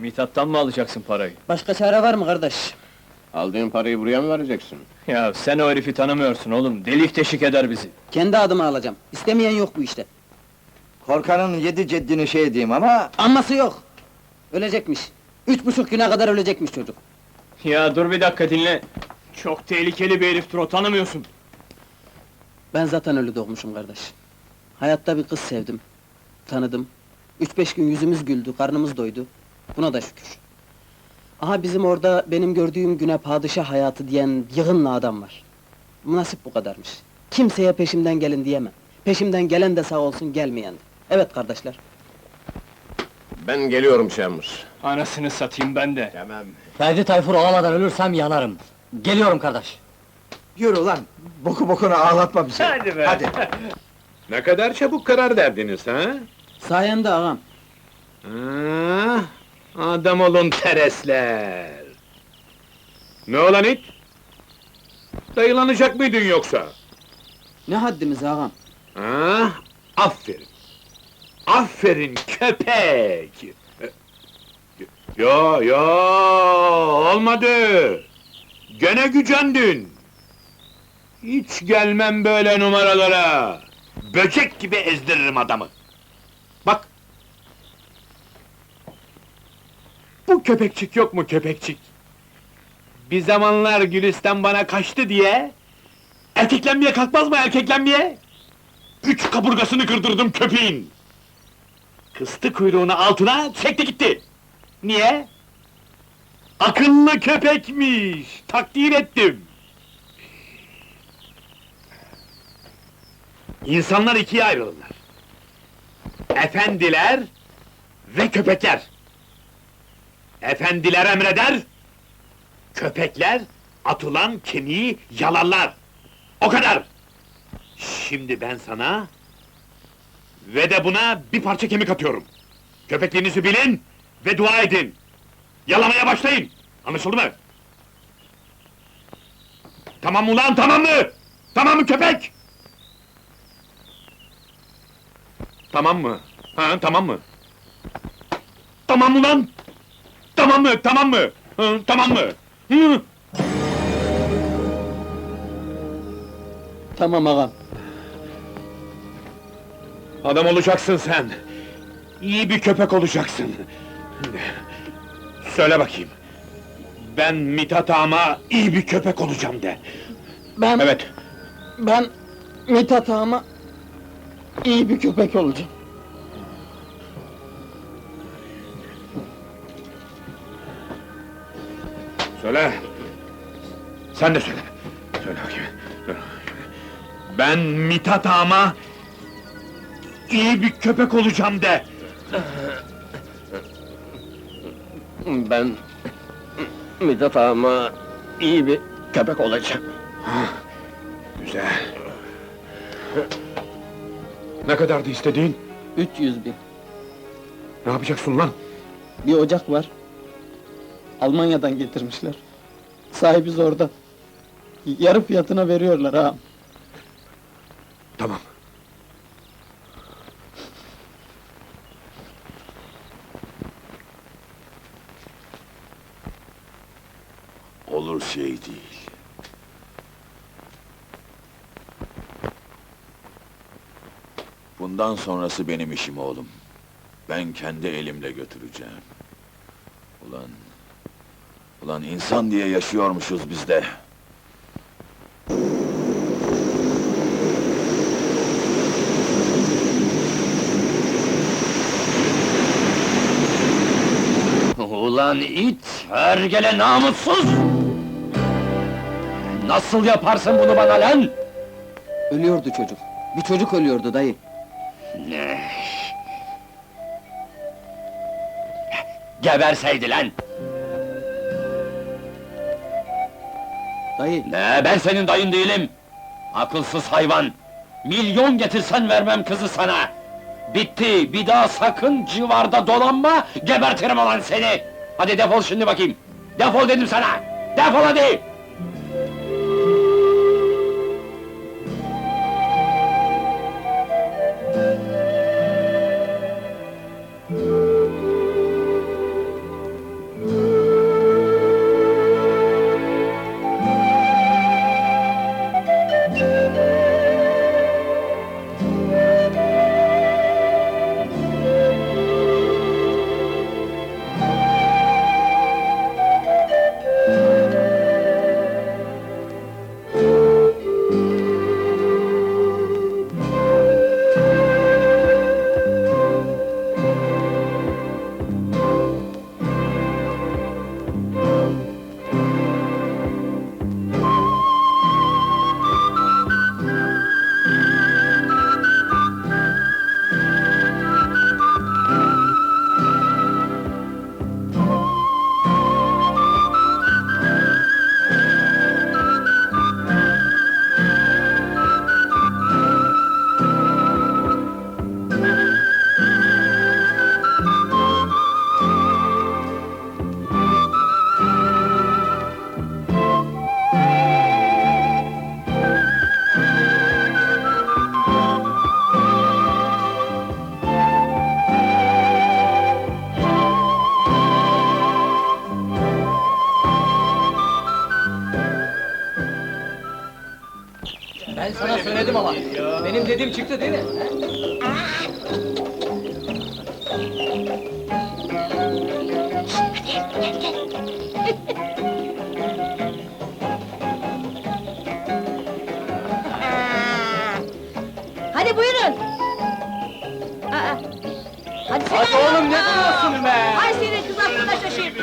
Mithat'tan mı alacaksın parayı? Başka çare var mı kardeş? Aldığın parayı buraya mı vereceksin? Ya sen o herifi tanımıyorsun oğlum, delik deşik eder bizi. Kendi adıma alacağım. İstemeyen yok bu işte. Korkanın yedi ceddini şey diyeyim ama... Anması yok. Ölecekmiş. Üç buçuk güne kadar ölecekmiş çocuk. Ya dur bir dakika dinle. Çok tehlikeli bir heriftir o, tanımıyorsun. Ben zaten ölü doğmuşum kardeş. Hayatta bir kız sevdim. Tanıdım. Üç beş gün yüzümüz güldü, karnımız doydu. Buna da şükür. Aha bizim orada benim gördüğüm güne padişah hayatı diyen yığınla adam var. Nasip bu kadarmış. Kimseye peşimden gelin diyemem. Peşimden gelen de sağ olsun, gelmeyen de. Evet kardeşler. Ben geliyorum Şemus. Anasını satayım ben de. Tamam. Ferdi Tayfur olamadan ölürsem yanarım. Geliyorum kardeş. Yürü lan! Boku bokuna ağlatma bizi! Hadi be. Hadi! Ne kadar çabuk karar verdiniz ha? Sayende ağam. ha? Adam olun teresler! Ne olan it? Dayılanacak mıydın yoksa? Ne haddimiz ağam? Ha? Aferin! Aferin köpek! Yo yo olmadı! Gene gücendin! Hiç gelmem böyle numaralara! Böcek gibi ezdiririm adamı! Bak! Bu köpekçik yok mu köpekçik? Bir zamanlar Gülistan bana kaçtı diye... Erkeklenmeye kalkmaz mı erkeklenmeye? Üç kaburgasını kırdırdım köpeğin! Kıstı kuyruğunu altına, çekti gitti! Niye? Akıllı köpekmiş! Takdir ettim! İnsanlar ikiye ayrılırlar. Efendiler ve köpekler. Efendiler emreder, köpekler atılan kemiği yalarlar. O kadar! Şimdi ben sana ve de buna bir parça kemik atıyorum. Köpekliğinizi bilin ve dua edin. Yalamaya başlayın. Anlaşıldı mı? Tamam ulan, tamam mı? Tamam mı köpek? Tamam mı? Ha, tamam mı? Tamam mı lan? Tamam mı, tamam mı? Ha, tamam mı? Hı? Tamam ağam. Adam olacaksın sen. İyi bir köpek olacaksın. Söyle bakayım. Ben Mithat Ağam'a iyi bir köpek olacağım de. Ben, Evet. ben Mithat ağama iyi bir köpek olacağım. Söyle. Sen de söyle. Söyle bakayım. Söyle. Ben Mithat Ağam'a iyi bir köpek olacağım de. Ben... Mithat ağama iyi bir köpek olacağım. Güzel. Ne kadardı istediğin? 300 bin. Ne yapacaksın lan? Bir ocak var. Almanya'dan getirmişler. Sahibi orada. Yarı fiyatına veriyorlar ha. Tamam. Olur şey değil. Bundan sonrası benim işim oğlum. Ben kendi elimle götüreceğim. Ulan... Ulan insan diye yaşıyormuşuz biz de. Ulan it, hergele namussuz! Nasıl yaparsın bunu bana lan? Ölüyordu çocuk. Bir çocuk ölüyordu dayı. Ne? Geberseydi lan! Dayı, Ne, ben senin dayın değilim! Akılsız hayvan! Milyon getirsen vermem kızı sana! Bitti, bir daha sakın civarda dolanma, gebertirim olan seni! Hadi defol şimdi bakayım! Defol dedim sana! Defol hadi! Çıktı değil mi? Hadi buyurun. Aa. Hadi sen Hadi oğlum, ne duruyorsun be? Ay senin kız aklına şaşayım.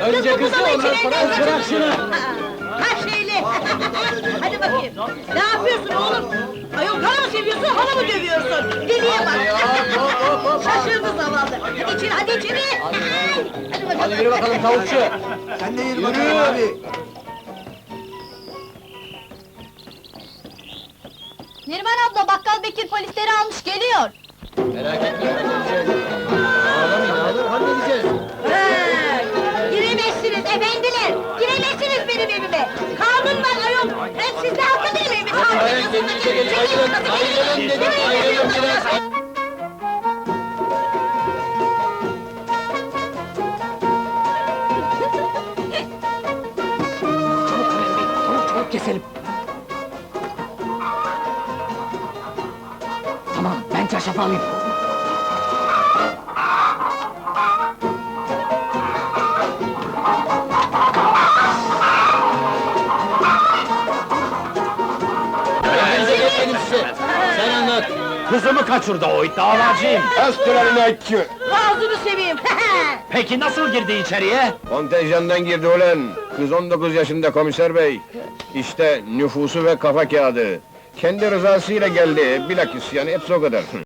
Önce kızı ondan sonra bırak şunu. Aa. Hadi bakayım. Ne yapıyorsun oğlum? Ayol kana mı seviyorsun, hala mı dövüyorsun? Deliye bak. Şaşırdı zavallı. Hadi içeri, hadi içeri. Hadi bakalım. Hadi yürü bakalım tavukçu. Sen de yürü bakalım abi. Neriman abla, bakkal Bekir polisleri almış, geliyor. Merak etme. Hayır, kendinize gelin, ayrılın, ayrılın dedim, ayrılın biraz. Kendinize Kızımı kaçırdı o iddialacıyım. Östülerine ki! Ağzını seveyim! Peki nasıl girdi içeriye? Kontenjandan girdi ulan! Kız 19 yaşında komiser bey! İşte nüfusu ve kafa kağıdı! Kendi rızasıyla geldi, bilakis yani hepsi o kadar.